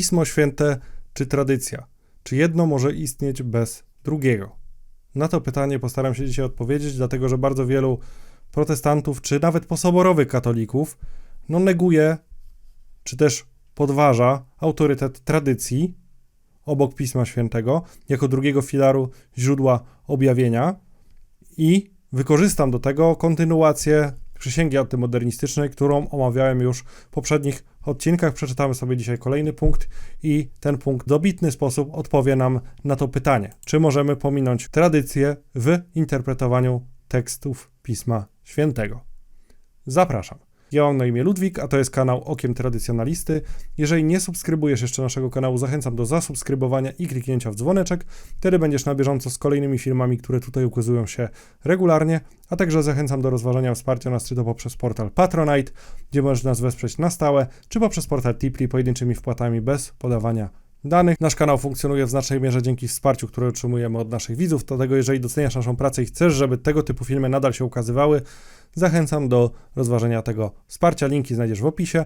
Pismo Święte czy tradycja? Czy jedno może istnieć bez drugiego? Na to pytanie postaram się dzisiaj odpowiedzieć, dlatego że bardzo wielu protestantów, czy nawet posoborowych katolików, no neguje, czy też podważa autorytet tradycji obok Pisma Świętego, jako drugiego filaru źródła objawienia i wykorzystam do tego kontynuację przysięgi antymodernistycznej, którą omawiałem już w poprzednich odcinkach. Przeczytamy sobie dzisiaj kolejny punkt i ten punkt w dobitny sposób odpowie nam na to pytanie, czy możemy pominąć tradycję w interpretowaniu tekstów Pisma Świętego. Zapraszam. Ja mam na imię Ludwik, a to jest kanał Okiem Tradycjonalisty. Jeżeli nie subskrybujesz jeszcze naszego kanału, zachęcam do zasubskrybowania i kliknięcia w dzwoneczek. Wtedy będziesz na bieżąco z kolejnymi filmami, które tutaj ukazują się regularnie, a także zachęcam do rozważania wsparcia nas czy to poprzez portal Patronite, gdzie możesz nas wesprzeć na stałe, czy poprzez portal Tipli pojedynczymi wpłatami bez podawania danych. Nasz kanał funkcjonuje w znacznej mierze dzięki wsparciu, które otrzymujemy od naszych widzów. Dlatego, jeżeli doceniasz naszą pracę i chcesz, żeby tego typu filmy nadal się ukazywały, zachęcam do rozważenia tego wsparcia. Linki znajdziesz w opisie.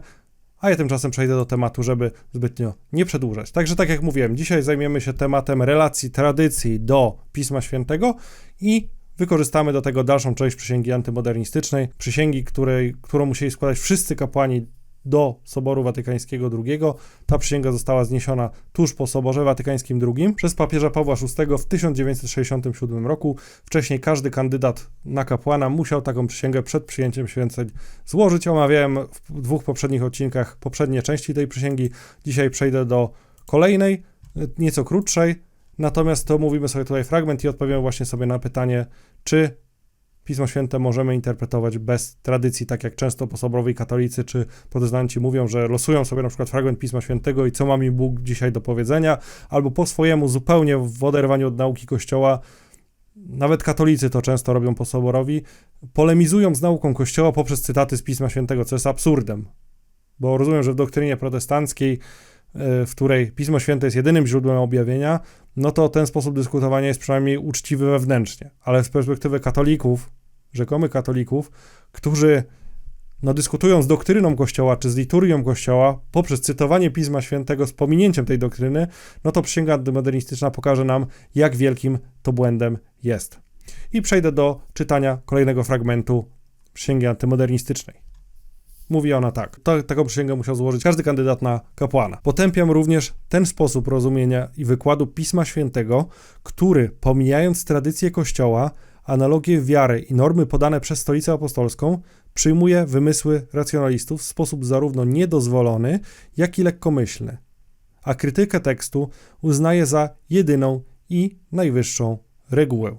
A ja tymczasem przejdę do tematu, żeby zbytnio nie przedłużać. Także, tak jak mówiłem, dzisiaj zajmiemy się tematem relacji tradycji do Pisma Świętego i wykorzystamy do tego dalszą część przysięgi antymodernistycznej, przysięgi, której, którą musieli składać wszyscy kapłani do Soboru Watykańskiego II. Ta przysięga została zniesiona tuż po Soborze Watykańskim II przez papieża Pawła VI w 1967 roku. Wcześniej każdy kandydat na kapłana musiał taką przysięgę przed przyjęciem święceń złożyć. Omawiałem w dwóch poprzednich odcinkach poprzednie części tej przysięgi. Dzisiaj przejdę do kolejnej, nieco krótszej. Natomiast to mówimy sobie tutaj fragment i odpowiemy właśnie sobie na pytanie, czy Pismo Święte możemy interpretować bez tradycji, tak jak często posobrowi katolicy czy protestanci mówią, że losują sobie na przykład fragment Pisma Świętego i co ma mi Bóg dzisiaj do powiedzenia, albo po swojemu zupełnie w oderwaniu od nauki Kościoła, nawet katolicy to często robią posoborowi, polemizują z nauką Kościoła poprzez cytaty z Pisma Świętego, co jest absurdem. Bo rozumiem, że w doktrynie protestanckiej, w której Pismo Święte jest jedynym źródłem objawienia, no to ten sposób dyskutowania jest przynajmniej uczciwy wewnętrznie. Ale z perspektywy katolików, rzekomych katolików, którzy no, dyskutują z doktryną Kościoła czy z liturgią Kościoła poprzez cytowanie Pisma Świętego z pominięciem tej doktryny, no to przysięga antymodernistyczna pokaże nam, jak wielkim to błędem jest. I przejdę do czytania kolejnego fragmentu przysięgi antymodernistycznej. Mówi ona tak. To, taką przysięgę musiał złożyć każdy kandydat na kapłana. Potępiam również ten sposób rozumienia i wykładu Pisma Świętego, który, pomijając tradycję Kościoła, analogie wiary i normy podane przez Stolicę Apostolską, przyjmuje wymysły racjonalistów w sposób zarówno niedozwolony, jak i lekkomyślny, a krytykę tekstu uznaje za jedyną i najwyższą regułę.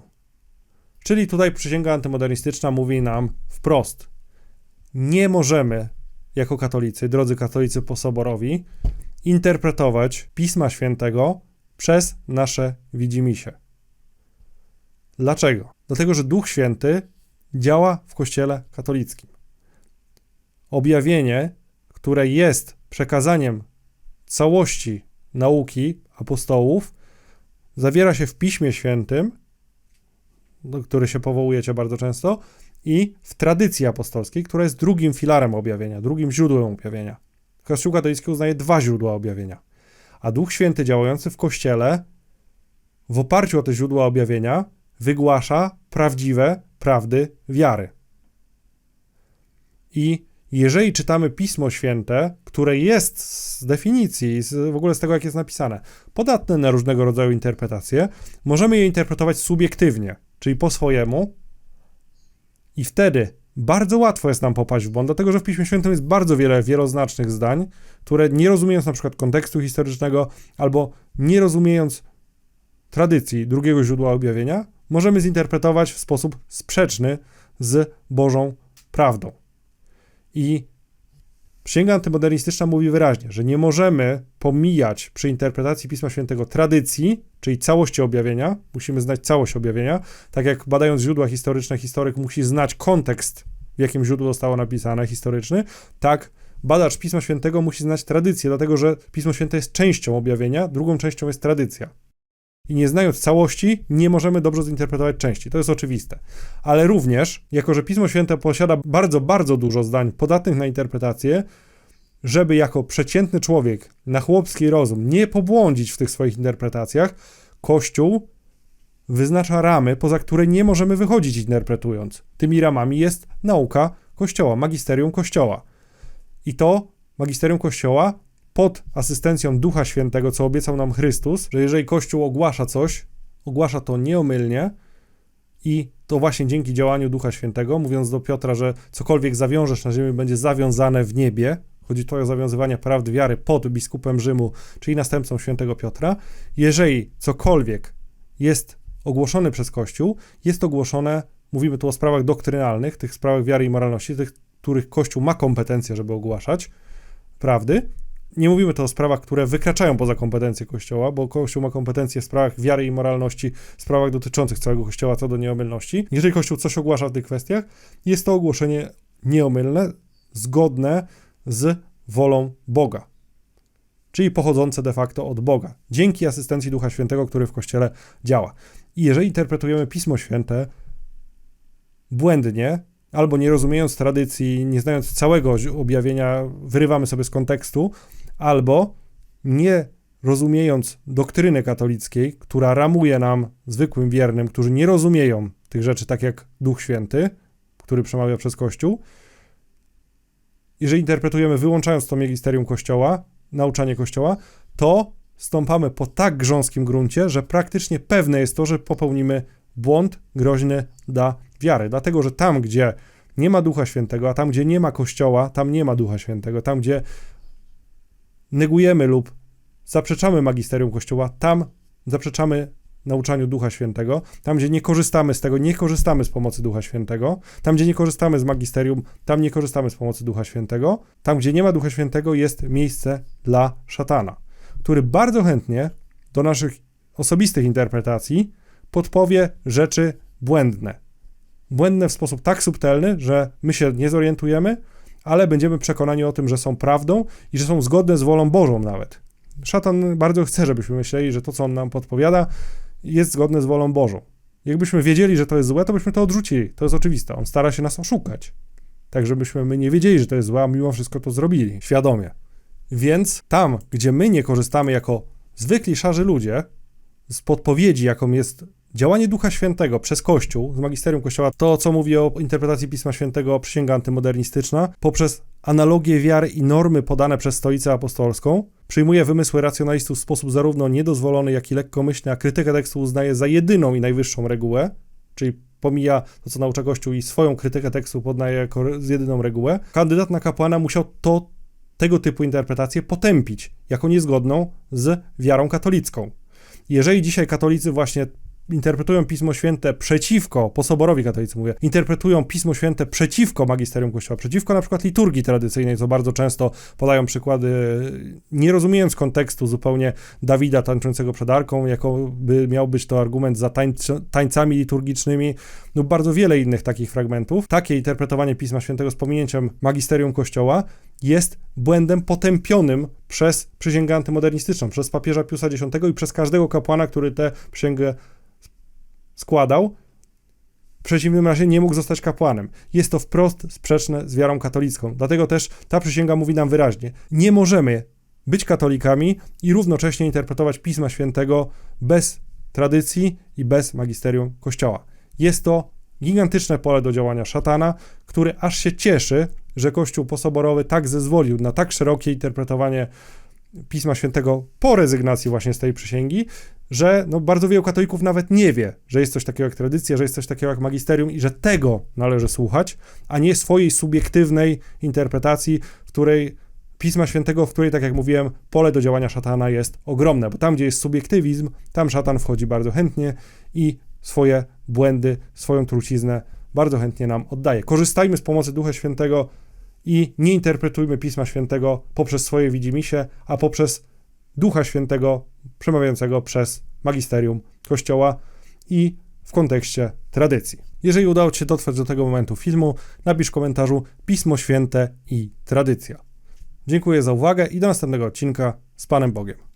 Czyli tutaj przysięga antymodernistyczna mówi nam wprost – nie możemy, jako katolicy, drodzy katolicy posoborowi, interpretować Pisma Świętego przez nasze widzimisię. Dlaczego? Dlatego, że Duch Święty działa w Kościele katolickim. Objawienie, które jest przekazaniem całości nauki apostołów, zawiera się w Piśmie Świętym, do który się powołujecie bardzo często, i w tradycji apostolskiej, która jest drugim filarem objawienia, drugim źródłem objawienia. Kościół katolicki uznaje dwa źródła objawienia, a Duch Święty działający w Kościele w oparciu o te źródła objawienia wygłasza prawdziwe prawdy wiary. I jeżeli czytamy Pismo Święte, które jest z definicji, z, w ogóle z tego, jak jest napisane, podatne na różnego rodzaju interpretacje, możemy je interpretować subiektywnie, czyli po swojemu, i wtedy bardzo łatwo jest nam popaść w błąd, dlatego że w Piśmie Świętym jest bardzo wiele wieloznacznych zdań, które nie rozumiejąc na przykład kontekstu historycznego albo nie rozumiejąc tradycji drugiego źródła objawienia, możemy zinterpretować w sposób sprzeczny z Bożą prawdą. I Przysięga antymodernistyczna mówi wyraźnie, że nie możemy pomijać przy interpretacji Pisma Świętego tradycji, czyli całości objawienia, musimy znać całość objawienia, tak jak badając źródła historyczne, historyk musi znać kontekst, w jakim źródło zostało napisane, historyczny, tak badacz Pisma Świętego musi znać tradycję, dlatego że Pismo Święte jest częścią objawienia, drugą częścią jest tradycja. I nie znając całości, nie możemy dobrze zinterpretować części. To jest oczywiste. Ale również, jako że Pismo Święte posiada bardzo, bardzo dużo zdań podatnych na interpretację, żeby jako przeciętny człowiek na chłopski rozum nie pobłądzić w tych swoich interpretacjach, Kościół wyznacza ramy, poza które nie możemy wychodzić interpretując. Tymi ramami jest nauka Kościoła, magisterium Kościoła. I to magisterium Kościoła pod asystencją Ducha Świętego, co obiecał nam Chrystus, że jeżeli Kościół ogłasza coś, ogłasza to nieomylnie i to właśnie dzięki działaniu Ducha Świętego, mówiąc do Piotra, że cokolwiek zawiążesz na ziemi będzie zawiązane w niebie, chodzi tu o zawiązywanie prawd wiary pod biskupem Rzymu, czyli następcą świętego Piotra, jeżeli cokolwiek jest ogłoszone przez Kościół, jest ogłoszone, mówimy tu o sprawach doktrynalnych, tych sprawach wiary i moralności, tych, których Kościół ma kompetencje, żeby ogłaszać prawdy. Nie mówimy to o sprawach, które wykraczają poza kompetencje Kościoła, bo Kościół ma kompetencje w sprawach wiary i moralności, w sprawach dotyczących całego Kościoła co do nieomylności. Jeżeli Kościół coś ogłasza w tych kwestiach, jest to ogłoszenie nieomylne, zgodne z wolą Boga, czyli pochodzące de facto od Boga, dzięki asystencji Ducha Świętego, który w Kościele działa. I jeżeli interpretujemy Pismo Święte błędnie, albo nie rozumiejąc tradycji, nie znając całego objawienia, wyrywamy sobie z kontekstu, albo nie rozumiejąc doktryny katolickiej, która ramuje nam, zwykłym wiernym, którzy nie rozumieją tych rzeczy tak jak Duch Święty, który przemawia przez Kościół, jeżeli interpretujemy wyłączając to magisterium Kościoła, nauczanie Kościoła, to stąpamy po tak grząskim gruncie, że praktycznie pewne jest to, że popełnimy błąd groźny dla wiary. Dlatego, że tam, gdzie nie ma Ducha Świętego, a tam, gdzie nie ma Kościoła, tam nie ma Ducha Świętego. Tam, gdzie negujemy lub zaprzeczamy magisterium Kościoła, tam zaprzeczamy nauczaniu Ducha Świętego. Tam, gdzie nie korzystamy z tego, nie korzystamy z pomocy Ducha Świętego. Tam, gdzie nie korzystamy z magisterium, tam nie korzystamy z pomocy Ducha Świętego. Tam, gdzie nie ma Ducha Świętego, jest miejsce dla szatana, który bardzo chętnie do naszych osobistych interpretacji podpowie rzeczy błędne. Błędne w sposób tak subtelny, że my się nie zorientujemy, ale będziemy przekonani o tym, że są prawdą i że są zgodne z wolą Bożą nawet. Szatan bardzo chce, żebyśmy myśleli, że to, co on nam podpowiada, jest zgodne z wolą Bożą. Jakbyśmy wiedzieli, że to jest złe, to byśmy to odrzucili. To jest oczywiste. On stara się nas oszukać. Tak, żebyśmy my nie wiedzieli, że to jest złe, a mimo wszystko to zrobili, świadomie. Więc tam, gdzie my nie korzystamy jako zwykli szarzy ludzie z podpowiedzi, jaką jest działanie Ducha Świętego przez Kościół, z magisterium Kościoła, to co mówi o interpretacji Pisma Świętego przysięga antymodernistyczna, poprzez analogie wiary i normy podane przez Stolicę Apostolską, przyjmuje wymysły racjonalistów w sposób zarówno niedozwolony, jak i lekkomyślny, a krytykę tekstu uznaje za jedyną i najwyższą regułę, czyli pomija to, co naucza Kościół i swoją krytykę tekstu podaje jako jedyną regułę, kandydat na kapłana musiał to, tego typu interpretację potępić jako niezgodną z wiarą katolicką. Jeżeli dzisiaj katolicy właśnie interpretują Pismo Święte przeciwko, po soborowi katolicy mówię, interpretują Pismo Święte przeciwko magisterium Kościoła, przeciwko na przykład liturgii tradycyjnej, co bardzo często podają przykłady, nie rozumiejąc kontekstu zupełnie Dawida tańczącego przed arką, jakoby miał być to argument za tańc, tańcami liturgicznymi, lub bardzo wiele innych takich fragmentów. Takie interpretowanie Pisma Świętego z pominięciem magisterium Kościoła jest błędem potępionym przez przysięgę antymodernistyczną, przez papieża Piusa X i przez każdego kapłana, który tę przysięgę składał, w przeciwnym razie nie mógł zostać kapłanem. Jest to wprost sprzeczne z wiarą katolicką. Dlatego też ta przysięga mówi nam wyraźnie: nie możemy być katolikami i równocześnie interpretować Pisma Świętego bez tradycji i bez magisterium Kościoła. Jest to gigantyczne pole do działania szatana, który aż się cieszy, że Kościół posoborowy tak zezwolił na tak szerokie interpretowanie Pisma Świętego po rezygnacji właśnie z tej przysięgi, że no, bardzo wielu katolików nawet nie wie, że jest coś takiego jak tradycja, że jest coś takiego jak magisterium i że tego należy słuchać, a nie swojej subiektywnej interpretacji, w której Pisma Świętego, w której, tak jak mówiłem, pole do działania szatana jest ogromne, bo tam, gdzie jest subiektywizm, tam szatan wchodzi bardzo chętnie i swoje błędy, swoją truciznę bardzo chętnie nam oddaje. Korzystajmy z pomocy Ducha Świętego i nie interpretujmy Pisma Świętego poprzez swoje widzimisię, a poprzez Ducha Świętego przemawiającego przez magisterium Kościoła i w kontekście tradycji. Jeżeli udało Ci się dotrwać do tego momentu filmu, napisz w komentarzu Pismo Święte i tradycja. Dziękuję za uwagę i do następnego odcinka z Panem Bogiem.